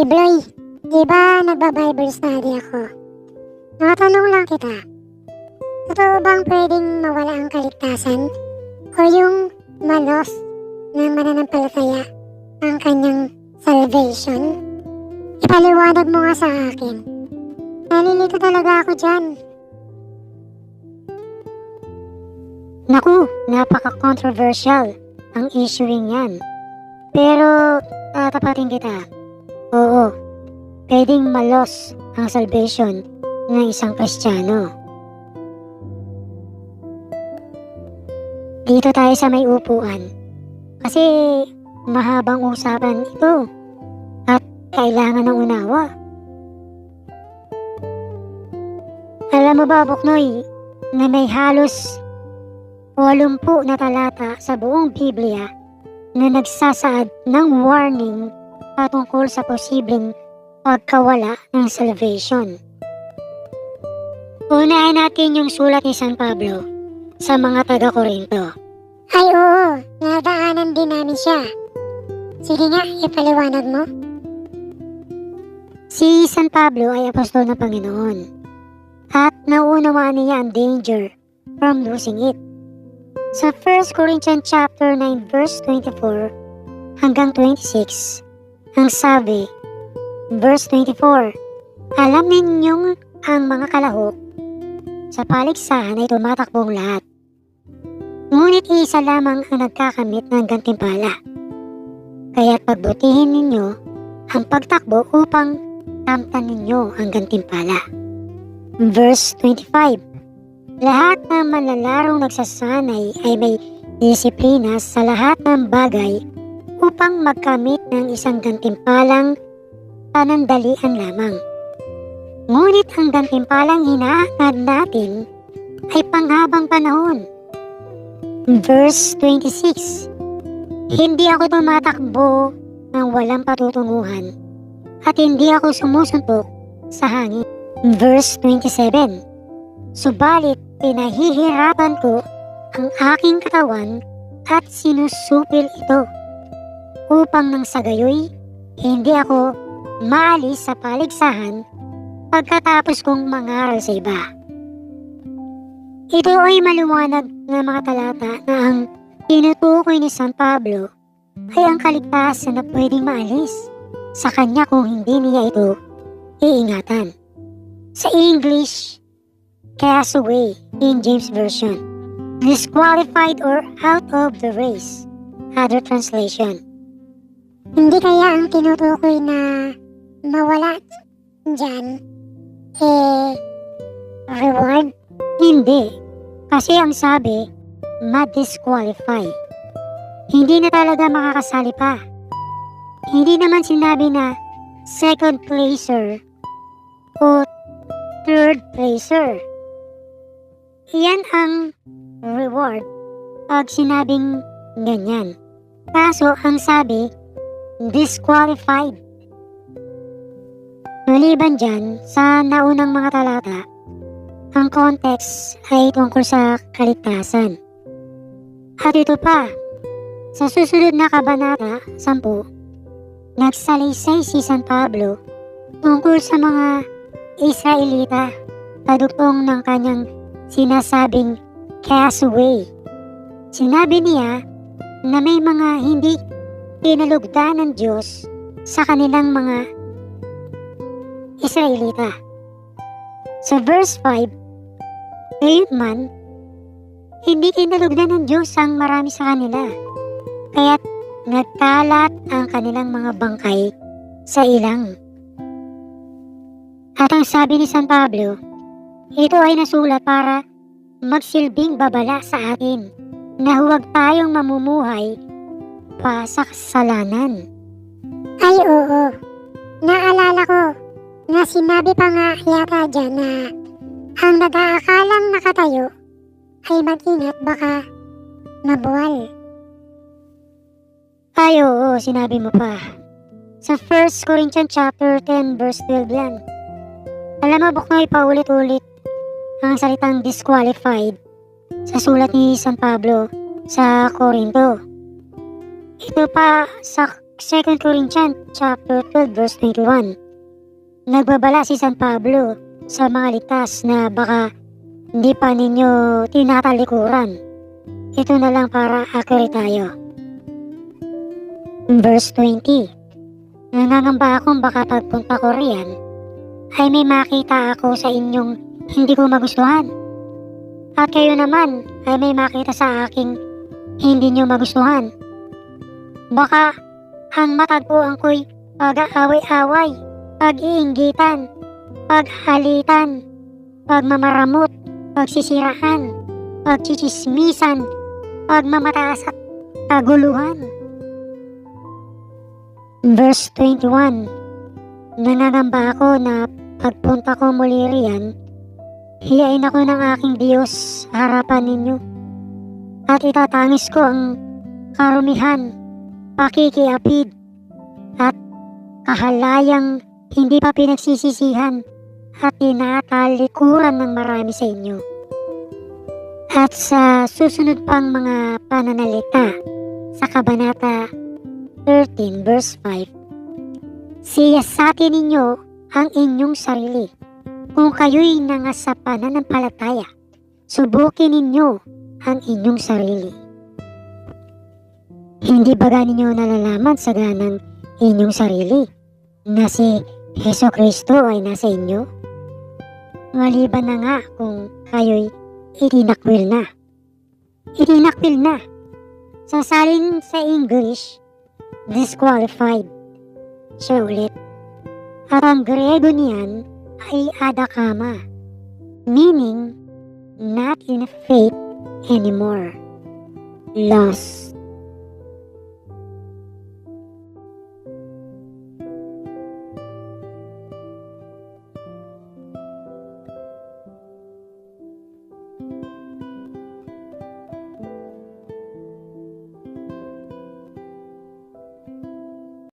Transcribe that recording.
Hey Bloy, di ba nagba-Bible study ako? Matanong lang kita. Totoo bang pwedeng mawala ang kaligtasan? O yung malos ng mananampalataya ang kanyang salvation? Ipaliwanag mo nga sa akin. Nalilito talaga ako dyan. Naku, napaka-controversial ang issuing yan. Pero, tatapatin kita. Oo, pwedeng malos ang salvation ng isang Kristiyano. Dito tayo sa may upuan. Kasi mahabang usapan ito at kailangan ng unawa. Alam mo ba, Buknoy, na may halos 80 na talata sa buong Biblia na nagsasaad ng warning patungkol sa posibleng pagkawala ng salvation. Unahin natin yung sulat ni San Pablo sa mga taga-Korinto. Ay oo, nadaanan din namin siya. Sige nga, ipaliwanag mo. Si San Pablo ay apostol ng Panginoon at naunawaan niya ang danger from losing it. Sa 1 Corinthians chapter 9 verse 24 hanggang 26, ang sabi, verse 24, Alam ninyong ang mga kalahok sa paligsahan ay tumatakbong lahat. Ngunit isa lamang ang nagkakamit ng gantimpala. Kaya't pagbutihin ninyo ang pagtakbo upang tamtan ninyo ang gantimpala. Verse 25 Lahat ng manlalarong nagsasanay ay may disiplina sa lahat ng bagay upang magkamit ng isang gantimpalang panandalian lamang. Ngunit ang gantimpalang hinaangad natin ay panghabang panahon. Verse 26 Hindi ako tumatakbo ng walang patutunguhan at hindi ako sumusuntok sa hangin. Verse 27 Subalit pinahihirapan ko ang aking katawan at sinusupil ito upang nang sa gayoy hindi ako maalis sa paligsahan pagkatapos kong mangaral sa iba. Ito ay maliwanag na mga talata na ang tinutukoy ni San Pablo ay ang kaligtasan na pwedeng maalis sa kanya kung hindi niya ito iingatan. Sa English, cast away in James Version. Disqualified or out of the race. Other translation. Hindi kaya ang tinutukoy na mawala dyan, eh, reward? Hindi. Kasi ang sabi, ma-disqualify. Hindi na talaga makakasali pa. Hindi naman sinabi na second placer o third placer. Iyan ang reward pag sinabing ganyan. Kaso ang sabi, disqualified. Maliban dyan, sa naunang mga talata, ang context ay tungkol sa kaligtasan. At ito pa, sa susunod na kabanata, 10, nagsalaysay si San Pablo tungkol sa mga Israelita padugtong ng kanyang sinasabing castaway. Sinabi niya na may mga hindi pinalugdan ng Diyos sa kanilang mga Israelita. Sa verse 5, Ngayon man, hindi kinalugdan ng Diyos ang marami sa kanila, kaya't nagkalat ang kanilang mga bangkay sa ilang. At ang sabi ni San Pablo, ito ay nasulat para magsilbing babala sa atin na huwag tayong mamumuhay pa sa kasalanan. Ay oo, naalala ko na sinabi pa nga yata dyan na ang nag-aakalang nakatayo ay mag-ingat baka mabuwal. Ay oo, sinabi mo pa. Sa 1 Corinthians chapter 10 verse 12 yan. Alam mo, Buknoy, paulit-ulit ang salitang disqualified sa sulat ni San Pablo sa Corinto. Ito pa sa 2 Corinthians chapter 12 verse 21. Nagbabala si San Pablo sa mga litas na baka hindi pa ninyo tinatalikuran. Ito na lang para accurate tayo. Verse 20. Nangangamba akong baka pagpunta ko riyan ay may makita ako sa inyong hindi ko magustuhan. At kayo naman ay may makita sa aking hindi nyo magustuhan. Baka ang matagpuan ko'y pag-aaway-away, pag-iinggitan, paghalitan, pagmamaramot, pagsisiraan, pagchichismisan, pagmamataas at kaguluhan. Verse 21 Nanangamba ako na pagpunta ko muli riyan, hiyain ako ng aking Diyos harapan ninyo. At itatangis ko ang karumihan, pakikiapid, at kahalayang hindi pa pinagsisisihan at tinatalikuran ng marami sa inyo. At sa susunod pang mga pananalita sa Kabanata 13 verse 5, Siyasatin ninyo ang inyong sarili. Kung kayo'y nangasa pananampalataya, subukin ninyo ang inyong sarili. Hindi ba ninyo nalalaman sa ganang inyong sarili na si Heso Kristo ay nasa inyo? Maliban na nga kung kayo'y itinakwil na. Itinakwil na. Sa salin sa English, disqualified. Siya ulit. At ang Grego niyan ay adakama, meaning not in faith anymore. Lost.